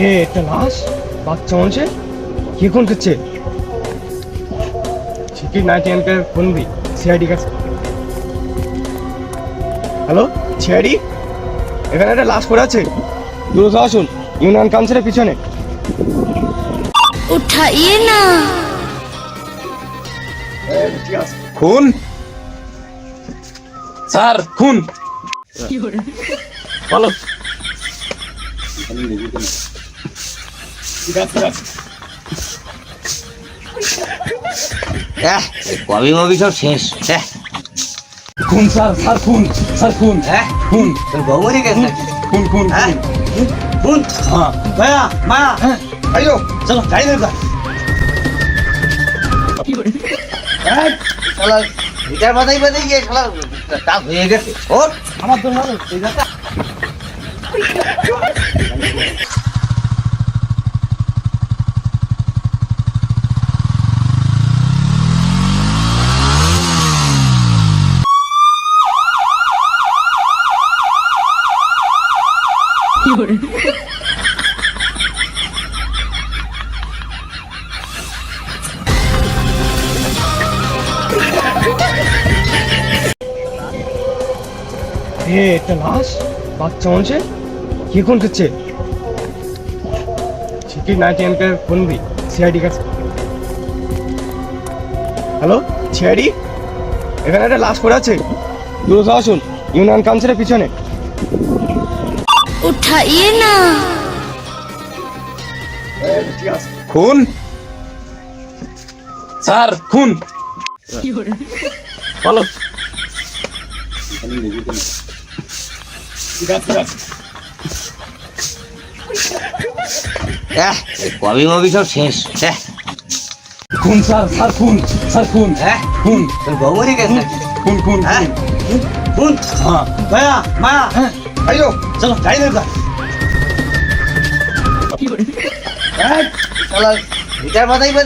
এ একটা লাশ বাচ্চা মানুষের কে কোন করছে? সিটি নাইট এম্পের ফোন দি সিআইডি কাছে। Hello CID? এখানে একটা লাশ পড়ে আছে। দূরে আসুন। ইউনিয়ন কাউন্সিলের পিছনে। উঠাইয়ে না। খুন? স্যার খুন। বলো। কবি মবি সব শেষ এহ, খুন স্যার স্যার খুন স্যার খুন। হ্যাঁ খুন। তোর বউ মরে গেছে খুন খুন হ্যাঁ শুন হ্যাঁ। মায়া মায়া। হ্যাঁ। আইও চলো গাড়ি ধরে যা শালা গিটার বাজাই বাজাই গিয়ে শালা টাক হয়ে গেছে। ওর আমার তো একটা লাশ? বাচ্চা মানুষে কি কোন করছে? সিটি নাইট এমকে ফোন দি সিআইডি কাছে। Hello CID? এখানে একটা লাশ পড়ে আছে। দ্রুত আসুন। ইউনিয়ন কাউন্সিলের পিছনে। উঠাইয়ে না। খুন? স্যার খুন। বলো। কবি মবি সব শেষ এহ, খুন স্যার স্যার খুন স্যার খুন। হ্যাঁ? খুন। তোর বউ গেছে খুন খুন হ্যাঁ? খুন। হ্যাঁ। মায়া মায়া। হ্যাঁ। আইও চলো গাড়ি ধরে যা হ্যাঁ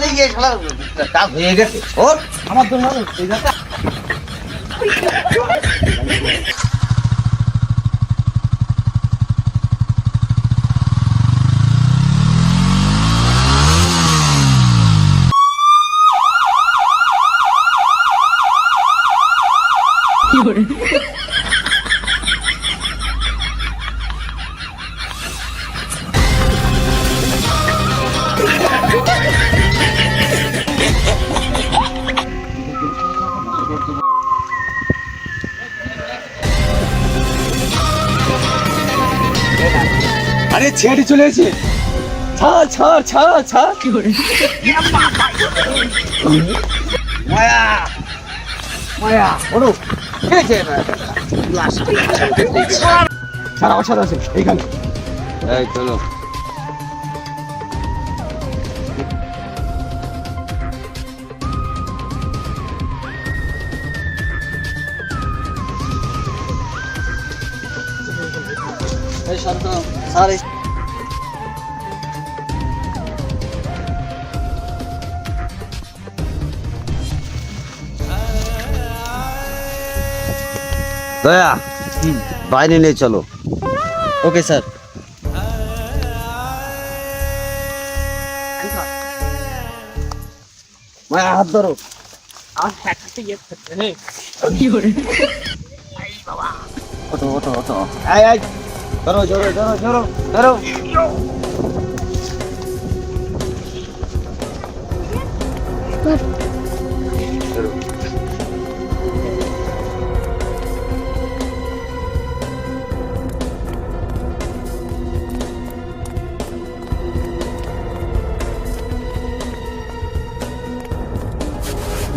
গিয়ে হয়ে গেছে। ওর আমার তো এই কথা আরে ছেড়ে চলে এসে ছাড় ছাড় ছাড় ছাড় মায়া মায়া ওরো আমার সাথে আছে এইখানে। এই চলো। এই শান্ত। স্যার দয়া বাইরে নিয়ে চলো। Okay sir. মায়া হাত ধরো। ওঠো ওঠো ওঠো। আয় আয় ধরো ধরো ধরো ধরো ধরো।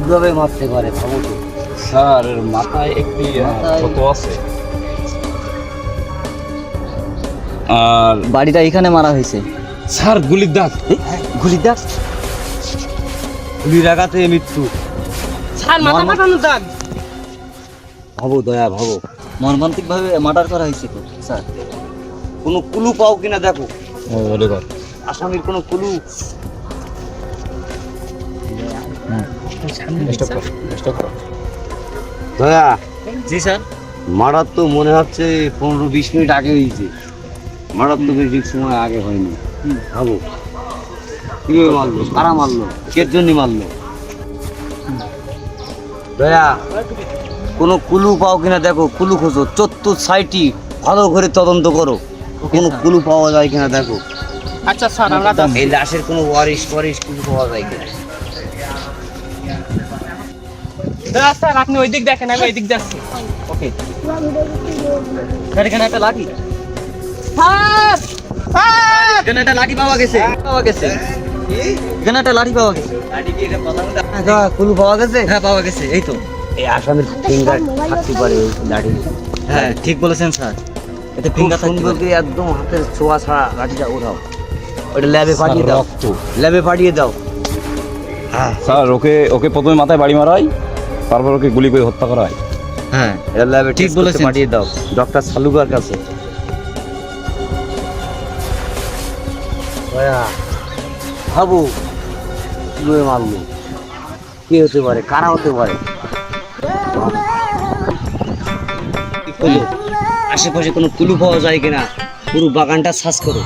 কীভাবে মারতে পারে ভাবো তো স্যার মাথায় একটি ক্ষত আছে। আর বাড়িটা এখানে মারা হয়েছে। স্যার গুলির দাগ গুলি দাগ গুলির আঘাতে মৃত্যু। স্যার মাথা ফাটানোর দাগ। ভাবো দয়া ভাবো মর্মান্তিক ভাবে মার্ডার করা হয়েছে তো স্যার? কোনো কুলু পাও কিনা দেখো। আসামির কোনো কুলু দয়া জি স্যার। মার্ডার তো মনে হচ্ছে পনেরো বিশ মিনিট আগে হয়েছে। মার্ডার তো বেশি সময় আগে হয়নি। ভাবো। কীভাবে মারলো? কারা মারলো? কের জন্য মারলো? দয়া কোনো কুলু পাও কিনা দেখো কুলু খোঁজো। চত্বর সাইটি ভালো করে তদন্ত করো। কোনো কুলু পাওয়া যায় কিনা দেখো। আচ্ছা স্যার আমরা এই লাশের কোনো ওয়ারিশ ওয়ারিশ কুলু পাওয়া যায় কিনা? দাদা স্যার আপনি ওই দিক দেখেন আমি ওই দিক যাচ্ছি। ওকে। এখানে একটা লাঠি এখানে একটা লাঠি পাওয়া গেছে। পাওয়া গেছে। এখানে একটা লাঠি পাওয়া গেছে। হ্যাঁ, কুলু পাওয়া গেছে? হ্যাঁ পাওয়া গেছে এই তো। এই আসামির ফিঙ্গার থাকতে পারে ওই লাঠি হ্যাঁ ঠিক বলেছেন স্যার। এতে ফিঙ্গার সুন্দর করে একদম হাতের ছোঁয়া ছাড়া লাঠিটা ওঠাও। ওটা ল্যাবে পাঠিয়ে দাও। ল্যাবে পাঠিয়ে দাও। হ্যাঁ স্যার ওকে ওকে প্রথমে মাথায় বাড়ি মারা হয় তারপর ওকে গুলি করে হত্যা করা হয়। হ্যাঁ ল্যাবে ঠিক বলেছেন। পাঠিয়ে দাও। ডক্টর সালুকার কাছে। দয়া ভাবু কীভাবে মারলো। কে হতে পারে? কারা হতে পারে? আশেপাশে কোনো কুলু পাওয়া যায় কিনা? পুরো বাগানটা শ্বাস করো।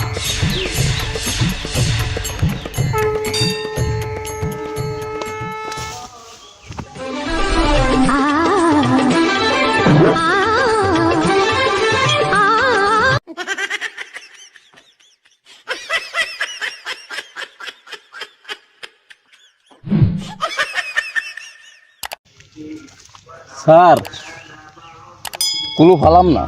স্যার কুলু ফালাম না।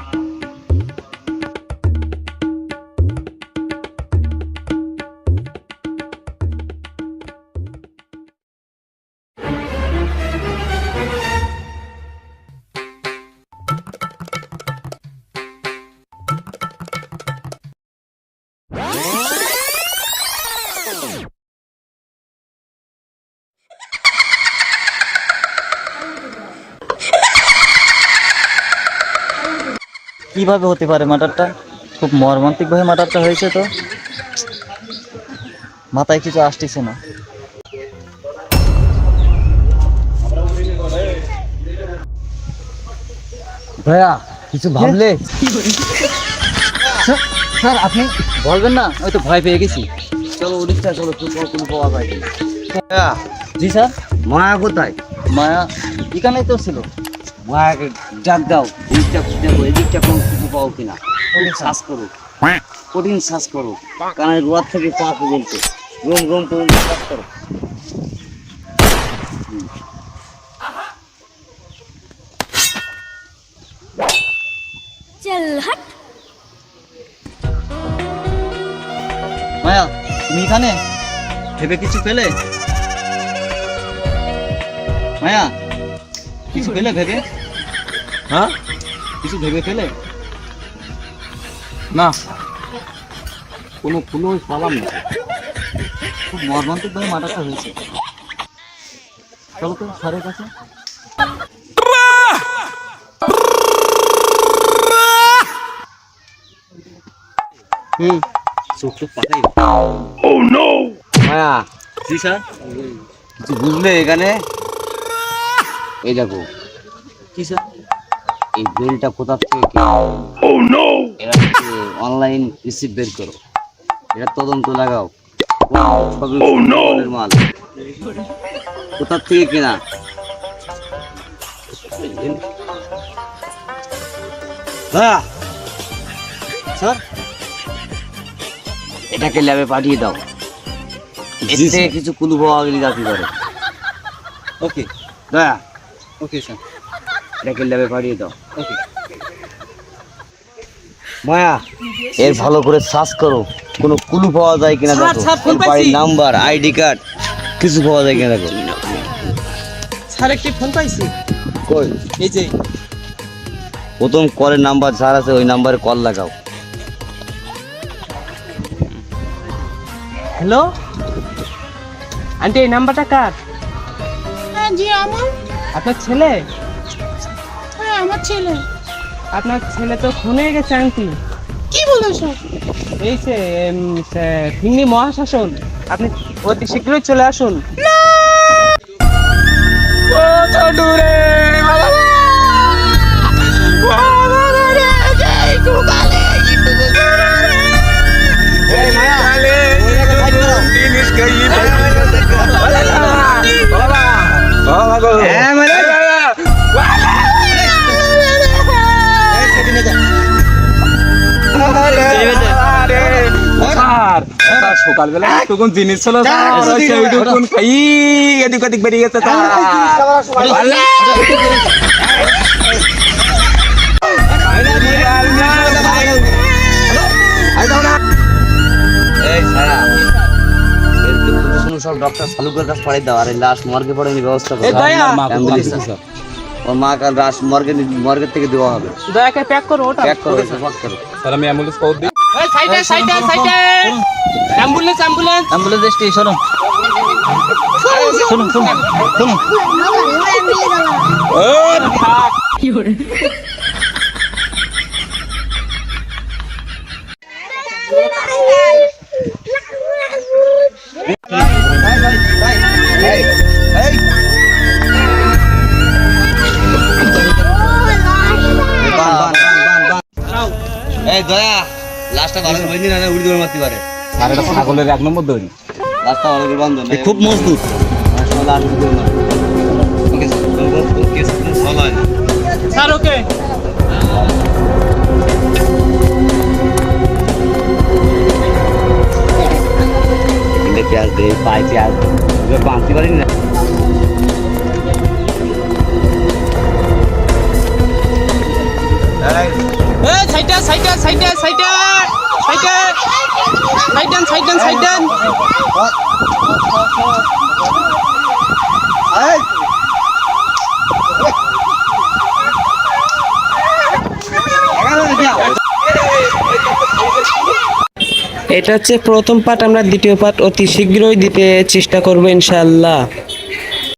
কীভাবে হতে পারে মার্ডারটা খুব মর্মান্তিক ভাবে মার্ডারটা হয়েছে তো। মাথায় কিছু আসতেছে না। ভাইয়া কিছু ভাবলে? স্যার, আপনি বলবেন না? ওই তো ভয় পেয়ে গেছি। চলো উড়িষ্যা চলো তুই কোনো পাওয়া যায়। জি স্যার? মায়া কোথায়? মায়া এখানেই তো ছিল। মায়াকে ডাক দাও এদিকটা দেখো একটা পাও কিনা? শ্বাস করুক। কঠিন শ্বাস করুক। কানের থেকে পা পর্যন্ত। পর্যন্ত শ্বাস মায়া তুমি এখানে? ভেবে কিছু পেলে? মায়া কিছু পেলে ভেবে? হ্যাঁ? কিছু ভেবে ফেলে? না। কোনো কুলু ফালাম না। খুব মর্মান্তিক ভাবে মাটাটা হয়েছে। চলো তো স্যারের কাছে। হুম। চোখ তো পাকাই মায়া জি স্যার? কিছু বুঝলে এখানে? এই দেখো। কি স্যার? এই বেলটা কোথা থেকে এরা অনলাইন রিসিভ বের করো। এটা তদন্ত লাগাও। সুন্দরের মাল। কোথার থেকে কেনা? হ্যাঁ। স্যার? এটাকে ল্যাবে পাঠিয়ে দাও। এর থেকে কিছু কুলু পাওয়া গেলে যাতে পারে ওকে দয়া ওকে স্যার ল্যাবে পাঠিয়ে দাও। ওকে মায়া এর ভালো করে সার্চ করো। কোনো কুলু পাওয়া যায় কিনা স্যার, দেখো। স্যার, বাড়ির নাম্বার আইডি কার্ড কিছু পাওয়া যায় কিনা দেখো। স্যার একটি ফোন পাইছি। কই? এই যে। প্রথম কলের নাম্বার যার আছে ওই নাম্বারে কল লাগাও। হ্যালো আন্টি এই নাম্বারটা কার? হ্যাঁ জি আমার আপনার ছেলে? হ্যাঁ আমার ছেলে। আপনার ছেলে তো খুন হয়ে গেছে আন্টি। কি বলেছ এই সে এম, মহাশাসন আপনি অতি শীঘ্রই চলে আসুন। স্যার সকালবেলা জিনিস ছিল খাই এদিক ওদিক বেরিয়ে গেছে সব ডক্টর সালুকের কাছে পড়াই দাও আর লাশ মর্গে পড়ানোর ব্যবস্থা করো। দয়া। ওর মা কাল লাশ মর্গে মর্গের থেকে দেওয়া হবে। প্যাক করো ওটা। প্যাক করো প্যাক করো। স্যার আমি অ্যাম্বুলেন্স কল দিই এই সাইডে সাইডে সাইডে অ্যাম্বুলেন্স অ্যাম্বুলেন্স। অ্যাম্বুলেন্স এসটি শোনো শুনুন শুনুন শুনুন এই লাশটা ভালো করে না উড়ি দৌড় মারতে পারে। স্যার এটা ছাগলের এক নম্বর দড়ি। লাশটা ভালো করে বান্ধব খুব মজবুত। স্যার। ওকে পেঁয়াজ দে পাই পেঁয়াজ। বাঁধতে পারি না। সাইডে সাইডে সাইডে সাইডে সাইডেন সাইড দেন এটা হচ্ছে প্রথম পাঠ আমরা দ্বিতীয় পার্ট অতি শীঘ্রই দিতে চেষ্টা করব ইনশাআল্লাহ।